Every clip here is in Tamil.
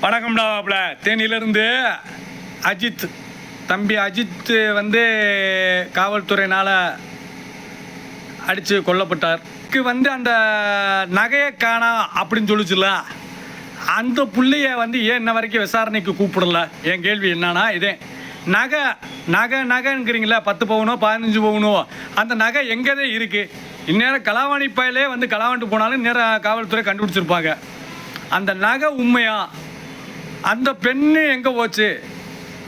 வணக்கம்டா மாப்பிள. தேனியிலிருந்து அஜித் தம்பி அஜித் வந்து காவல்துறையினால் அடித்து கொல்லப்பட்டார். இதுக்கு வந்து அந்த நகையை காணா அப்படின்னு சொல்லிச்சுல அந்த புள்ளைய வந்து ஏன் இன்ன வரைக்கும் விசாரணைக்கு கூப்பிடல? என் கேள்வி என்னன்னா இதே நகை நகை நகைங்கிறீங்களா பத்து பவுனோ பதினஞ்சு பவுனோ அந்த நகை எங்கே தான் இருக்குது இந்நேரம் கலாவாணி பயலே வந்து கலாவாண்டு போனாலும் இந்நேரம் காவல்துறை கண்டுபிடிச்சிருப்பாங்க. அந்த நகை உண்மையாக அந்த பெண்ணு எங்கே போச்சு?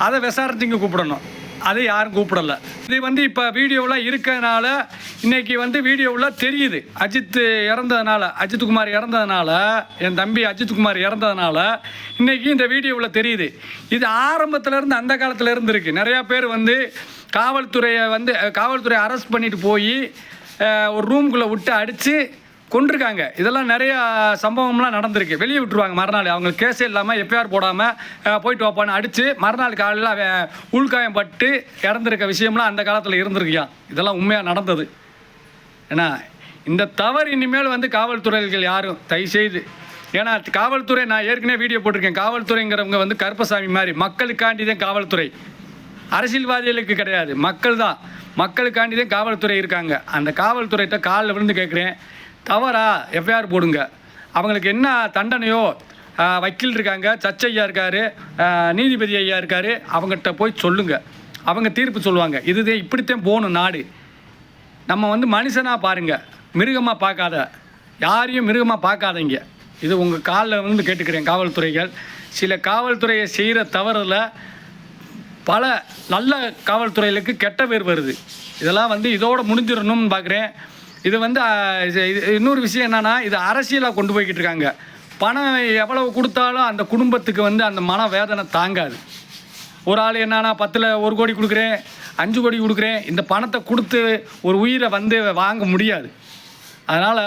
அதை விசாரணைக்கு கூப்பிடணும். அதை யாரும் கூப்பிடல. இது வந்து இப்போ வீடியோவில் இருக்கறனால இன்னைக்கு வந்து வீடியோவில் தெரியுது. அஜித் இறந்ததுனால அஜித்குமார் இறந்ததுனால என் தம்பி அஜித்குமார் இறந்ததுனால இன்னைக்கு இந்த வீடியோவில் தெரியுது. இது ஆரம்பத்துல இருந்து அந்த காலத்துல இருந்து இருக்கு நிறையா பேர் வந்து காவல்துறையை வந்து காவல்துறையை காவல்துறை அரெஸ்ட் பண்ணிட்டு போய் ஒரு ரூம்குள்ளே விட்டு அடித்து கொண்டிருக்காங்க இதெல்லாம் நிறைய சம்பவம்லாம் நடந்திருக்கு. வெளியே விட்டுருவாங்க மறுநாள். அவங்களுக்கு கேஸே இல்லாமல் எஃப்ஐஆர் போடாமல் போயிட்டு வாப்பான்னு அடித்து மறுநாள் காலையில் அவன் உள்காயம் பட்டு இறந்துருக்க விஷயம்லாம் அந்த காலத்தில் இருந்திருக்கியா? இதெல்லாம் உண்மையாக நடந்தது. ஏன்னா இந்த தவறு இனிமேல் வந்து காவல்துறைகள் யாரும் தயவுசெய்து ஏன்னா காவல்துறை நான் ஏற்கனவே வீடியோ போட்டிருக்கேன். காவல்துறைங்கிறவங்க வந்து கருப்பசாமி மாதிரி. மக்களுக்காண்டி தான் காவல்துறை. அரசியல்வாதிகளுக்கு கிடையாது. மக்கள் தான். மக்களுக்காண்டி தான் காவல்துறை இருக்காங்க. அந்த காவல்துறைகிட்ட காலில் விழுந்து கேட்குறேன். தவறா எஃப்ஐஆர் போடுங்க. அவங்களுக்கு என்ன தண்டனையோ வக்கீல் இருக்காங்க சர்ச்சை ஐயா இருக்காரு நீதிபதி ஐயா இருக்காரு அவங்ககிட்ட போய் சொல்லுங்க. அவங்க தீர்ப்பு சொல்லுவாங்க. இதுதான் இப்படித்தான் போகணும் நாடு. நம்ம வந்து மனுஷனாக பாருங்க. மிருகமாக பார்க்காத. யாரையும் மிருகமாக பார்க்காதீங்க. இது உங்கள் காலில் வந்து கேட்டுக்கிறேன் காவல்துறைகள். சில காவல்துறையை செய்கிற தவறில் பல நல்ல காவல்துறைகளுக்கு கெட்ட பேர் வருது. இதெல்லாம் வந்து இதோடு முடிஞ்சிடணும்னு பார்க்குறேன் இது வந்து இது இது இன்னொரு விஷயம் என்னன்னா இது அரசியலாக கொண்டு போய்கிட்டு இருக்காங்க. பணம் எவ்வளவு கொடுத்தாலும் அந்த குடும்பத்துக்கு வந்து அந்த மன வேதனை தாங்காது. ஒரு ஆள் என்னன்னா பத்தில் ஒரு கோடி கொடுக்குறேன் அஞ்சு கோடி கொடுக்குறேன் இந்த பணத்தை கொடுத்து ஒரு உயிரை வந்து வாங்க முடியாது. அதனால்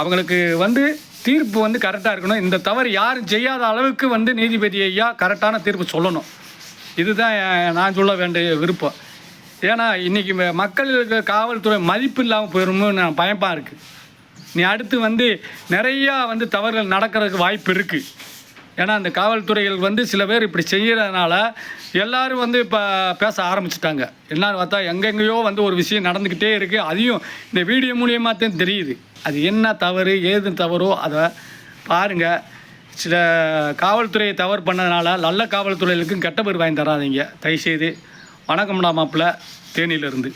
அவங்களுக்கு வந்து தீர்ப்பு வந்து கரெக்டாக இருக்கணும். இந்த தவறு யாரும் செய்யாத அளவுக்கு வந்து நீதிபதி ஐயா கரெக்டான தீர்ப்பு சொல்லணும். இதுதான் நான் சொல்ல வேண்டிய விருப்பம். ஏன்னா இன்றைக்கி மக்களுக்கு காவல்துறை மதிப்பு இல்லாமல் போயிடும்னு நான் பயமாக இருக்குது நீ அடுத்து வந்து நிறையா வந்து தவறுகள் நடக்கிறதுக்கு வாய்ப்பு இருக்குது ஏன்னா அந்த காவல்துறைகள் வந்து சில பேர் இப்படி செய்கிறதுனால எல்லோரும் வந்து இப்போ பேச ஆரம்பிச்சிட்டாங்க. என்னன்னு பார்த்தா எங்கெங்கேயோ வந்து ஒரு விஷயம் நடந்துக்கிட்டே இருக்குது அதையும் இந்த வீடியோ மூலியமாக தான் தெரியுது. அது என்ன தவறு ஏது தவறோ அதை பாருங்கள் சில காவல்துறையை தவறு பண்ணதுனால நல்ல காவல்துறைகளுக்கும் கெட்ட பேர் வாங்கி தராதீங்க. தயவுசெய்து வணக்கம்டா மாப்பிள்ள. தேனியிலிருந்து.